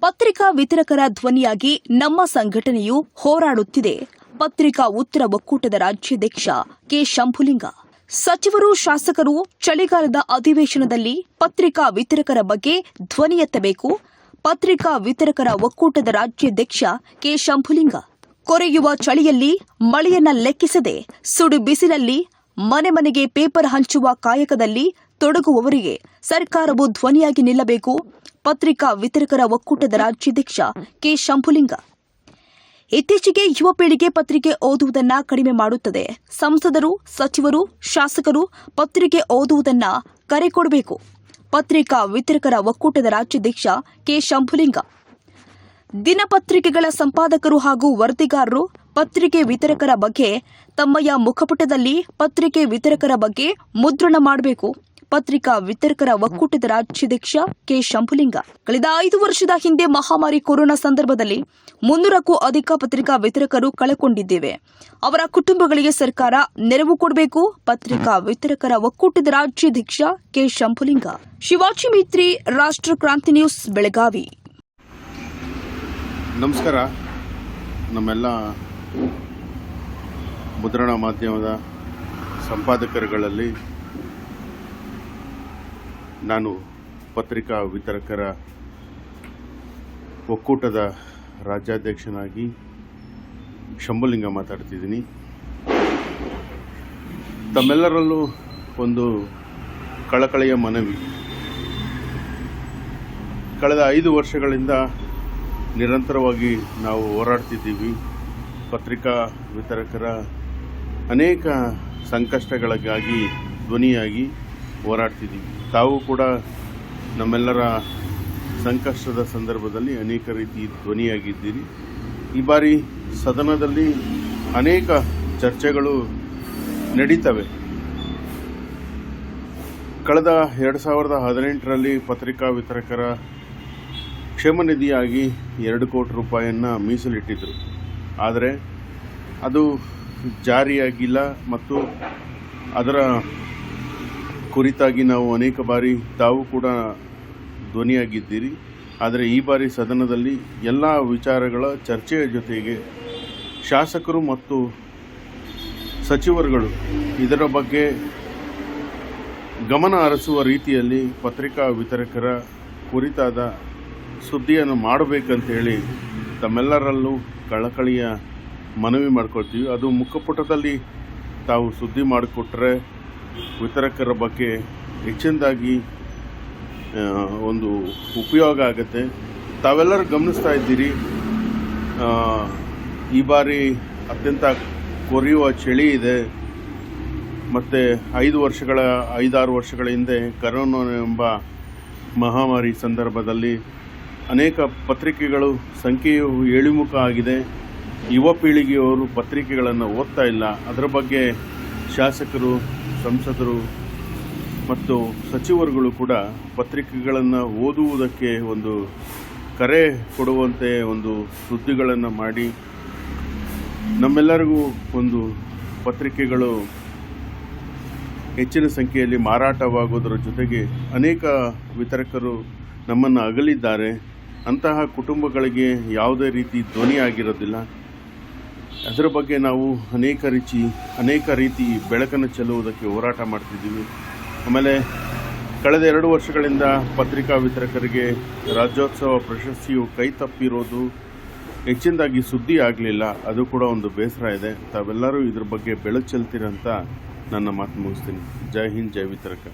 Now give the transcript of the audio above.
ಪತ್ರಿಕಾ ವಿತರಕರ ಧ್ವನಿಯಾಗಿ ನಮ್ಮ ಸಂಘಟನೆಯು ಹೋರಾಡುತ್ತಿದೆ. ಪತ್ರಿಕಾ ಉತ್ತರ ಒಕ್ಕೂಟದ ರಾಜ್ಯಾಧ್ಯಕ್ಷ ಕೆ. ಶಂಭುಲಿಂಗ. ಸಚಿವರು, ಶಾಸಕರು ಚಳಿಗಾಲದ ಅಧಿವೇಶನದಲ್ಲಿ ಪತ್ರಿಕಾ ವಿತರಕರ ಬಗ್ಗೆ ಧ್ವನಿ ಎತ್ತಬೇಕು. ಪತ್ರಿಕಾ ವಿತರಕರ ಒಕ್ಕೂಟದ ರಾಜ್ಯಾಧ್ಯಕ್ಷ ಕೆ. ಶಂಭುಲಿಂಗ. ಕೊರೆಯುವ ಚಳಿಯಲ್ಲಿ ಮಳೆಯನ್ನ ಲೆಕ್ಕಿಸದೆ ಸುಡು ಬಿಸಿಲಲ್ಲಿ ಮನೆ ಮನೆಗೆ ಪೇಪರ್ ಹಂಚುವ ಕಾಯಕದಲ್ಲಿ ತೊಡಗುವವರಿಗೆ ಸರ್ಕಾರವು ಧ್ವನಿಯಾಗಿ ನಿಲ್ಲಬೇಕು. ಪತ್ರಿಕಾ ವಿತರಕರ ಒಕ್ಕೂಟದ ರಾಜ್ಯಾಧ್ಯಕ್ಷ ಕೆ. ಶಂಭುಲಿಂಗ. ಇತ್ತೀಚೆಗೆ ಯುವ ಪೀಳಿಗೆ ಪತ್ರಿಕೆ ಓದುವುದನ್ನ ಕಡಿಮೆ ಮಾಡುತ್ತದೆ. ಸಂಸದರು, ಸಚಿವರು, ಶಾಸಕರು ಪತ್ರಿಕೆ ಓದುವುದನ್ನ ಕರೆ ಕೊಡಬೇಕು. ಪತ್ರಿಕಾ ವಿತರಕರ ಒಕ್ಕೂಟದ ರಾಜ್ಯಾಧ್ಯಕ್ಷ ಕೆ. ಶಂಭುಲಿಂಗ. ದಿನಪತ್ರಿಕೆಗಳ ಸಂಪಾದಕರು ಹಾಗೂ ವರದಿಗಾರರು ಪತ್ರಿಕೆ ವಿತರಕರ ಬಗ್ಗೆ ತಮ್ಮಯ ಮುಖಪುಟದಲ್ಲಿ ಪತ್ರಿಕೆ ವಿತರಕರ ಬಗ್ಗೆ ಮುದ್ರಣ ಮಾಡಬೇಕು. ಪತ್ರಿಕಾ ವಿತರಕರ ಒಕ್ಕೂಟದ ರಾಜ್ಯಾಧ್ಯಕ್ಷ ಕೆ. ಶಂಭುಲಿಂಗ. ಕಳೆದ ಐದು ವರ್ಷದ ಹಿಂದೆ ಮಹಾಮಾರಿ ಕೊರೋನಾ ಸಂದರ್ಭದಲ್ಲಿ ಮುನ್ನೂರಕ್ಕೂ ಅಧಿಕ ಪತ್ರಿಕಾ ವಿತರಕರು ಕಳೆಕೊಂಡಿದ್ದೇವೆ ಅವರ ಕುಟುಂಬಗಳಿಗೆ ಸರ್ಕಾರ ನೆರವು ಕೊಡಬೇಕು, ಪತ್ರಿಕಾ ವಿತರಕರ ಒಕ್ಕೂಟದ ರಾಜ್ಯಾಧ್ಯಕ್ಷ ಕೆ. ಶಂಭುಲಿಂಗ. ಶಿವಾಜಿ ಮೈತ್ರಿ, ರಾಷ್ಟ್ರ ಕ್ರಾಂತಿ ನ್ಯೂಸ್, ಬೆಳಗಾವಿ. ನಮಸ್ಕಾರ. ನಮ್ಮೆಲ್ಲ ಮುದ್ರಣ ಮಾಧ್ಯಮದ ಸಂಪಾದಕರುಗಳಲ್ಲಿ ನಾನು ಪತ್ರಿಕಾ ವಿತರಕರ ಒಕ್ಕೂಟದ ರಾಜ್ಯಾಧ್ಯಕ್ಷನಾಗಿ ಶಂಭುಲಿಂಗ ಮಾತಾಡ್ತಿದ್ದೀನಿ. ತಮ್ಮೆಲ್ಲರಲ್ಲೂ ಒಂದು ಕಳಕಳಿಯ ಮನವಿ. ಕಳೆದ ಐದು ವರ್ಷಗಳಿಂದ ನಿರಂತರವಾಗಿ ನಾವು ಹೋರಾಡ್ತಿದ್ದೀವಿ. ಪತ್ರಿಕಾ ವಿತರಕರ ಅನೇಕ ಸಂಕಷ್ಟಗಳಿಗಾಗಿ ಧ್ವನಿಯಾಗಿ ಹೋರಾಡ್ತಿದ್ದೀವಿ. ತಾವು ಕೂಡ ನಮ್ಮೆಲ್ಲರ ಸಂಕಷ್ಟದ ಸಂದರ್ಭದಲ್ಲಿ ಅನೇಕ ರೀತಿ ಧ್ವನಿಯಾಗಿದ್ದೀರಿ. ಈ ಬಾರಿ ಸದನದಲ್ಲಿ ಅನೇಕ ಚರ್ಚೆಗಳು ನಡೀತವೆ. ಕಳೆದ ಎರಡು ಸಾವಿರದ ಹದಿನೆಂಟರಲ್ಲಿ ಪತ್ರಿಕಾ ವಿತರಕರ ಕ್ಷೇಮ ನಿಧಿಯಾಗಿ ಎರಡು ಕೋಟಿ ರೂಪಾಯಿಯನ್ನು ಮೀಸಲಿಟ್ಟಿದ್ದರು ಆದರೆ ಅದು ಜಾರಿಯಾಗಿಲ್ಲ ಮತ್ತು ಅದರ ಕುರಿತಾಗಿ ನಾವು ಅನೇಕ ಬಾರಿ ತಾವು ಕೂಡ ಧ್ವನಿಯಾಗಿದ್ದೀರಿ. ಆದರೆ ಈ ಬಾರಿ ಸದನದಲ್ಲಿ ಎಲ್ಲ ವಿಚಾರಗಳ ಚರ್ಚೆಯ ಜೊತೆಗೆ ಶಾಸಕರು ಮತ್ತು ಸಚಿವರುಗಳು ಇದರ ಬಗ್ಗೆ ಗಮನ ಹರಿಸುವ ರೀತಿಯಲ್ಲಿ ಪತ್ರಿಕಾ ವಿತರಕರ ಕುರಿತಾದ ಸುದ್ದಿಯನ್ನು ಮಾಡಬೇಕಂತೇಳಿ ತಮ್ಮೆಲ್ಲರಲ್ಲೂ ಕಳಕಳಿಯ ಮನವಿ ಮಾಡ್ಕೊಳ್ತೀವಿ. ಅದು ಮುಖಪುಟದಲ್ಲಿ ತಾವು ಸುದ್ದಿ ಮಾಡಿಕೊಟ್ರೆ ವಿತರಕರ ಬಗ್ಗೆ ಹೆಚ್ಚಿನದಾಗಿ ಒಂದು ಉಪಯೋಗ ಆಗುತ್ತೆ. ತಾವೆಲ್ಲರೂ ಗಮನಿಸ್ತಾ ಇದ್ದೀರಿ. ಈ ಬಾರಿ ಅತ್ಯಂತ ಕೊರೆಯುವ ಚಳಿ ಇದೆ. ಮತ್ತು ಐದು ವರ್ಷಗಳ, ಐದಾರು ವರ್ಷಗಳ ಹಿಂದೆ ಕರೋನಾ ಎಂಬ ಮಹಾಮಾರಿ ಸಂದರ್ಭದಲ್ಲಿ ಅನೇಕ ಪತ್ರಿಕೆಗಳು ಸಂಖ್ಯೆಯು ಇಳಿಮುಖ ಆಗಿದೆ. ಯುವ ಪೀಳಿಗೆಯವರು ಪತ್ರಿಕೆಗಳನ್ನು ಓದ್ತಾ ಇಲ್ಲ. ಅದರ ಬಗ್ಗೆ ಶಾಸಕರು ಸಂಸದರು ಮತ್ತು ಸಚಿವರುಗಳು ಕೂಡ ಪತ್ರಿಕೆಗಳನ್ನು ಓದುವುದಕ್ಕೆ ಒಂದು ಕರೆ ಕೊಡುವಂತೆ ಒಂದು ಸುದ್ದಿಗಳನ್ನು ಮಾಡಿ ನಮ್ಮೆಲ್ಲರಿಗೂ ಒಂದು ಪತ್ರಿಕೆಗಳು ಹೆಚ್ಚಿನ ಸಂಖ್ಯೆಯಲ್ಲಿ ಮಾರಾಟವಾಗುವುದರ ಜೊತೆಗೆ ಅನೇಕ ವಿತರಕರು ನಮ್ಮನ್ನು ಅಗಲಿದ್ದಾರೆ. ಅಂತಹ ಕುಟುಂಬಗಳಿಗೆ ಯಾವುದೇ ರೀತಿ ಧ್ವನಿಯಾಗಿರೋದಿಲ್ಲ. ಅದರ ಬಗ್ಗೆ ನಾವು ಅನೇಕ ರೀತಿ ಅನೇಕ ರೀತಿ ಬೆಳಕನ್ನು ಚೆಲ್ಲುವುದಕ್ಕೆ ಹೋರಾಟ ಮಾಡ್ತಿದ್ದೀವಿ. ಆಮೇಲೆ ಕಳೆದ ಎರಡು ವರ್ಷಗಳಿಂದ ಪತ್ರಿಕಾ ವಿತರಕರಿಗೆ ರಾಜ್ಯೋತ್ಸವ ಪ್ರಶಸ್ತಿಯು ಕೈ ತಪ್ಪಿರೋದು ಹೆಚ್ಚಿನದಾಗಿ ಸುದ್ದಿ ಆಗಲಿಲ್ಲ. ಅದು ಕೂಡ ಒಂದು ಬೇಸರ ಇದೆ. ತಾವೆಲ್ಲರೂ ಇದ್ರ ಬಗ್ಗೆ ಬೆಳಕು ಚೆಲ್ತೀರಂತ ನನ್ನ ಮಾತು ಮುಗಿಸ್ತೀನಿ. ಜೈ ಹಿಂದ್, ಜೈ ವಿತರಕ.